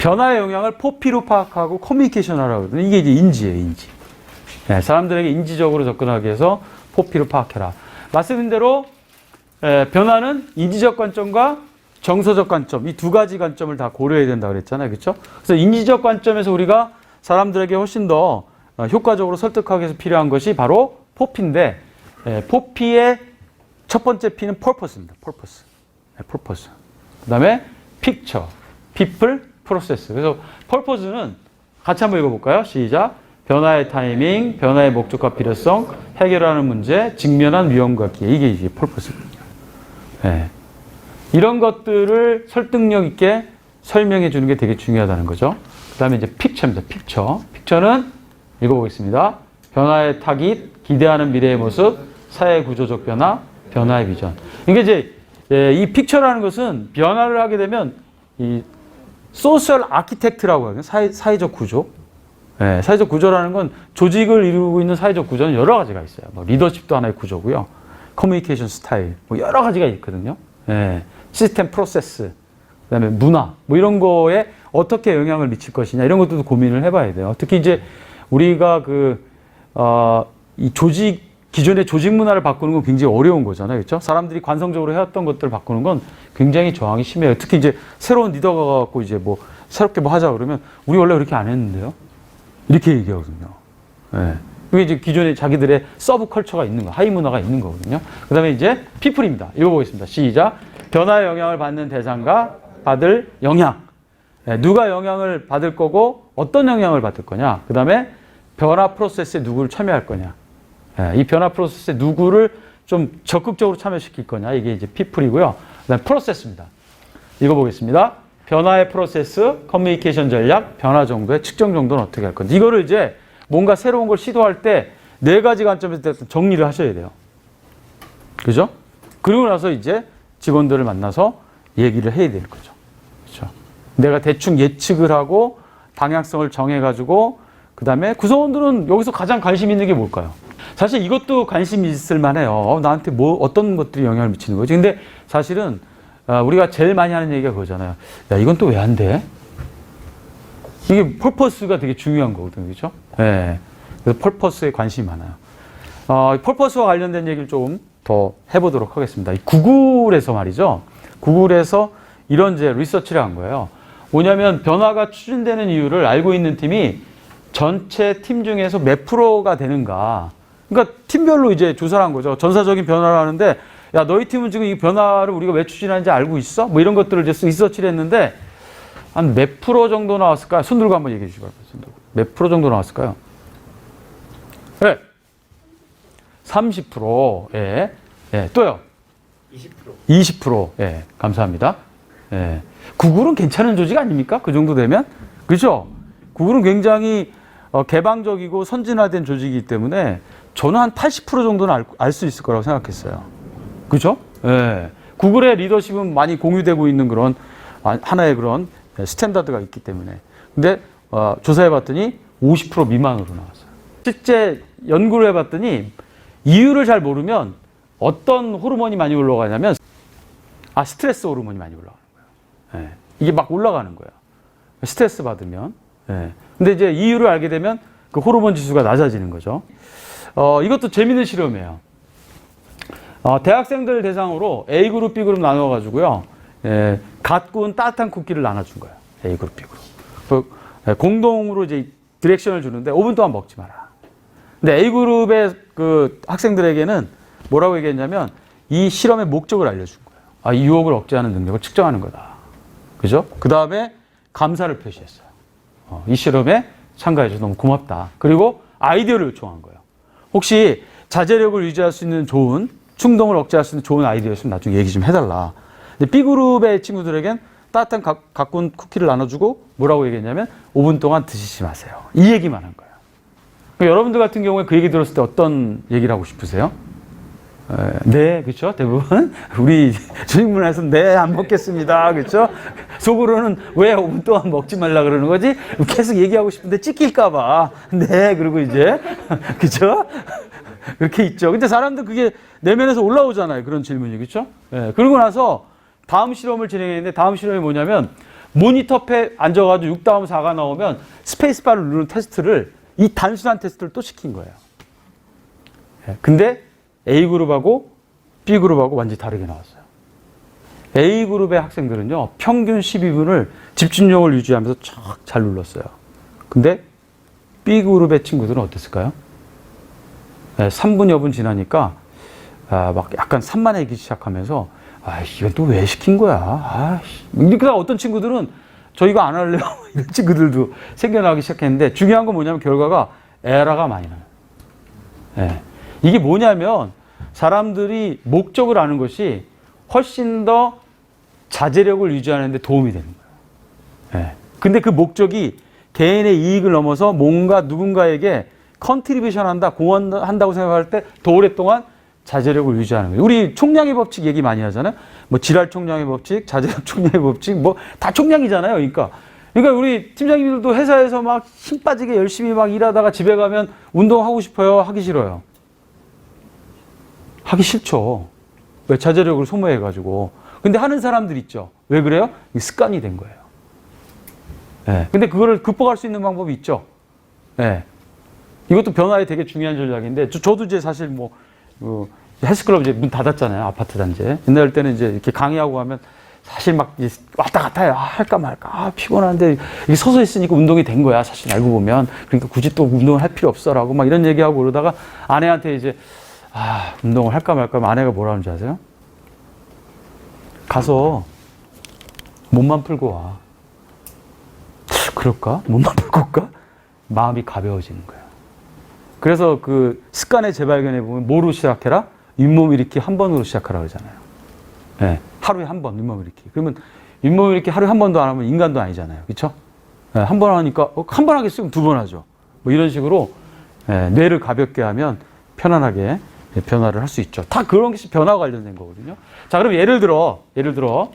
변화의 영향을 포피로 파악하고 커뮤니케이션 하라고 그러거든요. 이게 이제 인지예요, 인지. 예, 사람들에게 인지적으로 접근하기 위해서 포피로 파악해라. 말씀드린 대로 예, 변화는 인지적 관점과 정서적 관점 이 두 가지 관점을 다 고려해야 된다 그랬잖아요, 그렇죠? 그래서 인지적 관점에서 우리가 사람들에게 훨씬 더 어, 효과적으로 설득하기 위해서 필요한 것이 바로 포피인데 예, 포피의 첫 번째 P는 purpose입니다. purpose. 네, purpose. 그다음에 picture, people, process. 그래서 purpose는 같이 한번 읽어볼까요? 시작. 변화의 타이밍, 변화의 목적과 필요성, 해결하는 문제, 직면한 위험과 기회. 이게 이제 purpose입니다. 예. 이런 것들을 설득력 있게 설명해 주는 게 되게 중요하다는 거죠. 그 다음에 이제 픽처입니다. 픽처. 픽처는 읽어보겠습니다. 변화의 타깃, 기대하는 미래의 모습, 사회 구조적 변화, 변화의 비전. 이게 이제 예, 이 픽처라는 것은 변화를 하게 되면 이 소셜 아키텍트라고 하거든요. 사회, 사회적 구조. 예, 사회적 구조라는 건 조직을 이루고 있는 사회적 구조는 여러 가지가 있어요. 뭐 리더십도 하나의 구조고요. 커뮤니케이션 스타일, 뭐 여러 가지가 있거든요. 예, 시스템 프로세스, 그다음에 문화, 뭐 이런 거에 어떻게 영향을 미칠 것이냐 이런 것도 고민을 해봐야 돼요. 특히 이제 우리가 그, 어, 이 조직, 기존의 조직 문화를 바꾸는 건 굉장히 어려운 거잖아요. 그렇죠? 사람들이 관성적으로 해왔던 것들을 바꾸는 건 굉장히 저항이 심해요. 특히 이제 새로운 리더가 갖고 이제 뭐 새롭게 뭐 하자 그러면 우리 원래 그렇게 안 했는데요. 이렇게 얘기하거든요. 예. 그게 이제 기존에 자기들의 서브 컬처가 있는 거, 하이 문화가 있는 거거든요. 그 다음에 이제 피플입니다. 읽어보겠습니다. 시작. 변화의 영향을 받는 대상과 받을 영향. 예, 누가 영향을 받을 거고 어떤 영향을 받을 거냐. 그 다음에 변화 프로세스에 누구를 참여할 거냐. 예, 이 변화 프로세스에 누구를 좀 적극적으로 참여시킬 거냐. 이게 이제 피플이고요. 그 다음에 프로세스입니다. 읽어보겠습니다. 변화의 프로세스, 커뮤니케이션 전략, 변화 정도의 측정 정도는 어떻게 할 건지. 이거를 이제 뭔가 새로운 걸 시도할 때 네 가지 관점에서 정리를 하셔야 돼요. 그죠? 그리고 나서 이제 직원들을 만나서 얘기를 해야 되는 거죠. 그렇죠? 내가 대충 예측을 하고 방향성을 정해가지고 그 다음에 구성원들은 여기서 가장 관심 있는 게 뭘까요? 사실 이것도 관심 있을 만해요. 어, 나한테 뭐 어떤 것들이 영향을 미치는 거지? 근데 사실은 아, 우리가 제일 많이 하는 얘기가 그거잖아요. 야 이건 또 왜 안 돼? 이게 펄퍼스가 되게 중요한 거거든요. 그렇죠? 예. 그래서 펄퍼스에 관심이 많아요. 어, 펄퍼스와 관련된 얘기를 좀더 해보도록 하겠습니다. 이 구글에서 말이죠. 구글에서 이런 이제 리서치를 한 거예요. 뭐냐면 변화가 추진되는 이유를 알고 있는 팀이 전체 팀 중에서 몇 프로가 되는가. 그러니까 팀별로 이제 조사를 한 거죠. 전사적인 변화를 하는데 야 너희 팀은 지금 이 변화를 우리가 왜 추진하는지 알고 있어? 뭐 이런 것들을 이제 리서치를 했는데 한 몇 프로 정도 나왔을까요? 손 들고 한번 얘기해 주시기 바랍니다. 손 들고. 몇 프로 정도 나왔을까요? 네. 30%. 예. 예. 또요. 20%. 20%. 예. 감사합니다. 예. 구글은 괜찮은 조직 아닙니까? 그 정도 되면? 그죠? 구글은 굉장히 어, 개방적이고 선진화된 조직이기 때문에 저는 한 80% 정도는 알 수 있을 거라고 생각했어요. 그죠? 예. 구글의 리더십은 많이 공유되고 있는 그런 아, 하나의 그런 스탠다드가 있기 때문에. 근데 어, 조사해 봤더니 50% 미만으로 나왔어요. 실제 연구를 해 봤더니 이유를 잘 모르면 어떤 호르몬이 많이 올라가냐면 아 스트레스 호르몬이 많이 올라가는 거예요. 예. 이게 막 올라가는 거예요. 스트레스 받으면. 예. 근데 이제 이유를 알게 되면 그 호르몬 지수가 낮아지는 거죠. 어, 이것도 재밌는 실험이에요. 어, 대학생들 대상으로 A그룹, B그룹 나눠가지고요. 예, 갓 구운 따뜻한 쿠키를 나눠준 거예요. A그룹, B그룹. 그, 예, 공동으로 이제 디렉션을 주는데 5분 동안 먹지 마라. 근데 A그룹의 그 학생들에게는 뭐라고 얘기했냐면 이 실험의 목적을 알려준 거예요. 아, 이 유혹을 억제하는 능력을 측정하는 거다. 그죠? 그 다음에 감사를 표시했어요. 어, 이 실험에 참가해줘서 너무 고맙다. 그리고 아이디어를 요청한 거예요. 혹시 자제력을 유지할 수 있는 좋은 충동을 억제할 수 있는 좋은 아이디어 있으면 나중에 얘기 좀 해달라. 근데 B그룹의 친구들에겐 따뜻한 가, 가꾼 쿠키를 나눠주고 뭐라고 얘기했냐면 5분 동안 드시지 마세요. 이 얘기만 한 거예요. 그러니까 여러분들 같은 경우에 그 얘기 들었을 때 어떤 얘기를 하고 싶으세요? 에, 네, 그렇죠. 대부분 우리 주인문에서 네, 안 먹겠습니다. 그렇죠? 속으로는 왜 5분 동안 먹지 말라 그러는 거지? 계속 얘기하고 싶은데 찍힐까 봐. 네, 그리고 이제 그렇죠? 그렇게 있죠. 근데 사람들 그게 내면에서 올라오잖아요. 그런 질문이 그렇죠? 예. 그러고 나서 다음 실험을 진행했는데 다음 실험이 뭐냐면 모니터 앞에 앉아 가지고 6 다음 4가 나오면 스페이스바를 누르는 테스트를 이 단순한 테스트를 또 시킨 거예요. 예, 근데 A그룹하고 B그룹하고 완전히 다르게 나왔어요. A그룹의 학생들은요, 평균 12분을 집중력을 유지하면서 쫙 잘 눌렀어요. 근데 B그룹의 친구들은 어땠을까요? 네, 3분 여 분 지나니까, 아, 막 약간 산만해지기 시작하면서, 아, 이건 또 왜 시킨 거야? 아, 그러니까 어떤 친구들은 저 이거 안 할래요. 이런 친구들도 생겨나기 시작했는데, 중요한 건 뭐냐면 결과가 에러가 많이 나요. 예. 이게 뭐냐면 사람들이 목적을 아는 것이 훨씬 더 자제력을 유지하는 데 도움이 되는 거예요. 예. 근데 그 목적이 개인의 이익을 넘어서 뭔가 누군가에게 컨트리뷰션 한다, 공헌한다고 생각할 때 더 오랫동안 자제력을 유지하는 거예요. 우리 총량의 법칙 얘기 많이 하잖아요. 뭐 지랄 총량의 법칙, 자제력 총량의 법칙, 뭐 다 총량이잖아요. 그러니까 그러니까 우리 팀장님들도 회사에서 막 힘 빠지게 열심히 막 일하다가 집에 가면 운동하고 싶어요? 하기 싫어요? 하기 싫죠. 왜 자제력을 소모해가지고. 근데 하는 사람들 있죠. 왜 그래요? 습관이 된 거예요. 예. 근데 그거를 극복할 수 있는 방법이 있죠. 예. 이것도 변화에 되게 중요한 전략인데, 저, 도 이제 사실 뭐, 그 헬스클럽 이제 문 닫았잖아요. 아파트 단지에. 옛날 때는 이제 이렇게 강의하고 하면 사실 막 왔다 갔다 해요. 아, 할까 말까. 아, 피곤한데 이게 서서 있으니까 운동이 된 거야. 사실 알고 보면. 그러니까 굳이 또 운동을 할 필요 없어라고 막 이런 얘기하고 그러다가 아내한테 이제 아, 운동을 할까 말까 아내가 뭐라 하는지 아세요? 가서 몸만 풀고 와. 그럴까? 몸만 풀고 올까? 마음이 가벼워지는 거야. 그래서 그 습관의 재발견에 보면 뭐로 시작해라? 윗몸 일으키 한 번으로 시작하라 그러잖아요. 예, 하루에 한 번 윗몸 일으키. 그러면 윗몸 일으키 하루에 한 번도 안 하면 인간도 아니잖아요. 그렇죠? 한번 하니까 어, 한번 하겠으면 두 번 하죠. 뭐 이런 식으로 예, 뇌를 가볍게 하면 편안하게 예, 변화를 할 수 있죠. 다 그런 것이 변화 관련된 거거든요. 자, 그럼 예를 들어, 예를 들어,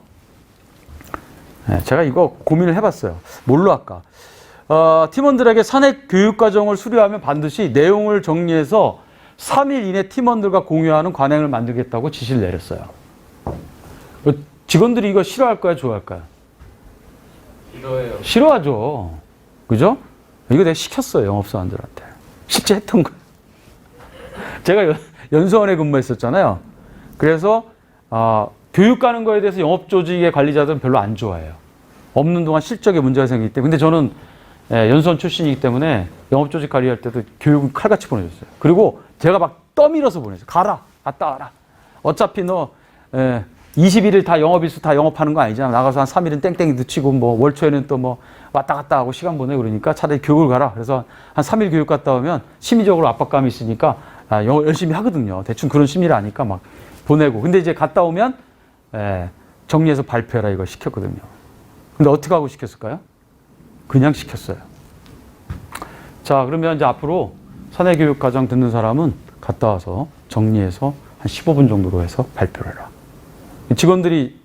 예, 제가 이거 고민을 해봤어요. 뭘로 할까? 어, 팀원들에게 산액 교육 과정을 수료하면 반드시 내용을 정리해서 3일 이내 팀원들과 공유하는 관행을 만들겠다고 지시를 내렸어요. 어, 직원들이 이거 싫어할까요? 좋아할까요? 싫어해요. 싫어하죠. 그죠? 이거 내가 시켰어요. 영업사원들한테. 실제 했던 거예요. 제가 연- 연수원에 근무했었잖아요. 그래서 아, 교육 가는 거에 대해서 영업 조직의 관리자들은 별로 안 좋아해요. 없는 동안 실적에 문제가 생기기 때문에. 근데 저는 예, 연수원 출신이기 때문에 영업 조직 관리할 때도 교육은 칼같이 보내줬어요. 그리고 제가 막 떠밀어서 보냈어요. 가라, 갔다 와라. 어차피 너 예, 21일 다 영업일수 다 영업하는 거 아니잖아. 나가서 한 3일은 땡땡이 늦추고 뭐 월초에는 또 뭐 왔다 갔다 하고 시간 보내 그러니까 차라리 교육을 가라. 그래서 한 3일 교육 갔다 오면 심리적으로 압박감이 있으니까 아, 영어 열심히 하거든요. 대충 그런 심리를 아니까 막 보내고. 근데 이제 갔다 오면 예, 정리해서 발표해라 이걸 시켰거든요. 근데 어떻게 하고 시켰을까요? 그냥 시켰어요. 자, 그러면 이제 앞으로 사내 교육 과정 듣는 사람은 갔다 와서 정리해서 한 15분 정도로 해서 발표를 해라. 직원들이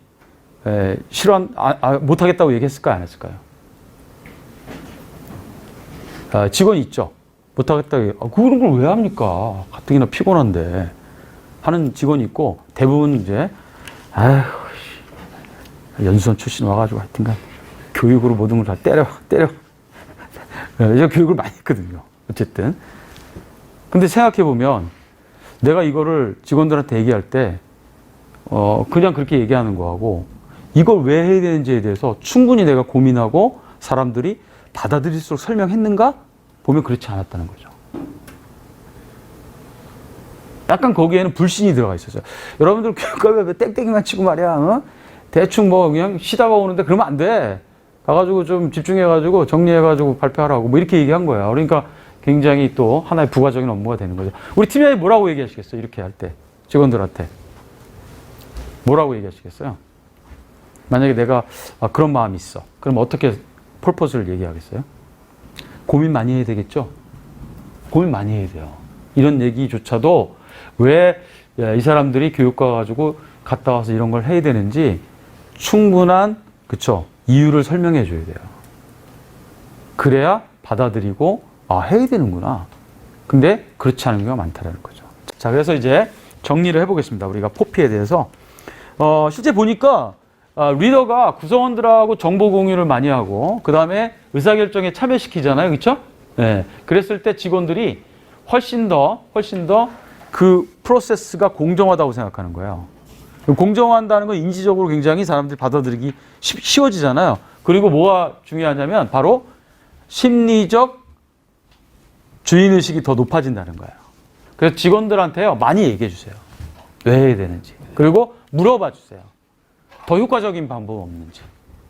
에, 싫어한, 아, 아, 못하겠다고 얘기했을까요? 안 했을까요? 아, 직원이 있죠. 못하겠다고, 얘기- 아, 그런 걸 왜 합니까? 가뜩이나 피곤한데. 하는 직원이 있고, 대부분 이제, 아휴, 씨, 연수원 출신 와가지고 하여튼간 교육으로 모든 걸 다 때려, 때려. 예, 이제 교육을 많이 했거든요. 어쨌든. 근데 생각해 보면, 내가 이거를 직원들한테 얘기할 때, 어, 그냥 그렇게 얘기하는 거하고, 이걸 왜 해야 되는지에 대해서 충분히 내가 고민하고 사람들이 받아들일수록 설명했는가? 보면 그렇지 않았다는 거죠. 약간 거기에는 불신이 들어가 있었어요. 여러분들 교육감에 왜 땡땡이만 치고 말이야, 어? 대충 뭐 그냥 쉬다가 오는데 그러면 안 돼. 가가지고 좀 집중해가지고 정리해가지고 발표하라고 뭐 이렇게 얘기한 거야. 그러니까 굉장히 또 하나의 부가적인 업무가 되는 거죠. 우리 팀장이 뭐라고 얘기하시겠어요? 이렇게 할 때. 직원들한테. 뭐라고 얘기하시겠어요? 만약에 내가 아, 그런 마음이 있어. 그럼 어떻게 폴포즈를 얘기하겠어요? 고민 많이 해야 되겠죠? 고민 많이 해야 돼요. 이런 얘기조차도 왜 이 사람들이 교육과 가지고 갔다 와서 이런 걸 해야 되는지 충분한 그쵸 이유를 설명해 줘야 돼요. 그래야 받아들이고 아 해야 되는구나. 근데 그렇지 않은 경우가 많다라는 거죠. 자 그래서 이제 정리를 해보겠습니다. 우리가 포피에 대해서 어, 실제 보니까 아, 리더가 구성원들하고 정보 공유를 많이 하고 그 다음에 의사결정에 참여시키잖아요, 그렇죠? 네. 그랬을 때 직원들이 훨씬 더 훨씬 더 그 프로세스가 공정하다고 생각하는 거예요. 공정한다는 건 인지적으로 굉장히 사람들이 받아들이기 쉽- 쉬워지잖아요. 그리고 뭐가 중요하냐면 바로 심리적 주인의식이 더 높아진다는 거예요. 그래서 직원들한테요, 많이 얘기해 주세요. 왜 해야 되는지. 그리고 물어봐 주세요. 더 효과적인 방법 없는지.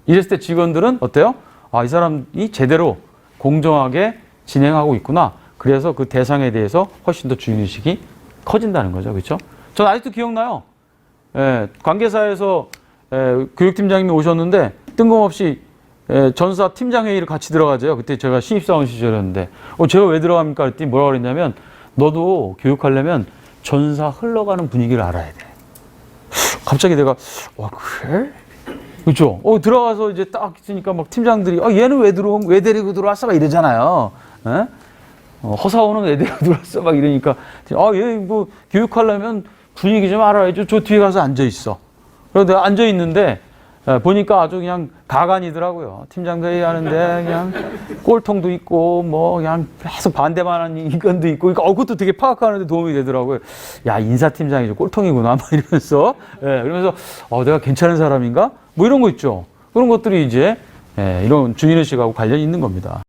이랬을 때 직원들은 어때요? 아, 이 사람이 제대로 공정하게 진행하고 있구나. 그래서 그 대상에 대해서 훨씬 더 주인의식이 커진다는 거죠. 그렇죠? 전 아직도 기억나요. 예, 관계사에서 예, 교육팀장님이 오셨는데 뜬금없이 예, 전사 팀장 회의를 같이 들어가죠. 그때 제가 신입사원 시절이었는데, 어, 제가 왜 들어갑니까? 그랬더니 뭐라고 그랬냐면, 너도 교육하려면 전사 흘러가는 분위기를 알아야 돼. 갑자기 내가, 와, 그래? 그죠? 어, 들어가서 이제 딱 있으니까 막 팀장들이, 아, 얘는 왜 들어온, 왜 데리고 들어왔어? 막 이러잖아요. 예? 어, 허사오는 왜 데리고 들어왔어? 막 이러니까, 아, 얘 뭐 교육하려면 분위기 좀 알아야죠. 저 뒤에 가서 앉아 있어. 그런데 앉아 있는데, 예, 보니까 아주 그냥 가관이더라고요. 팀장 회의하는데 그냥 꼴통도 있고 뭐 그냥 계속 반대만 하는 의견도 있고 그러니까 어, 그것도 되게 파악하는데 도움이 되더라고요. 야 인사팀장이 좀 꼴통이구나 막 이러면서 예, 그러면서 어, 내가 괜찮은 사람인가? 뭐 이런 거 있죠. 그런 것들이 이제 예, 이런 주인의식하고 관련이 있는 겁니다.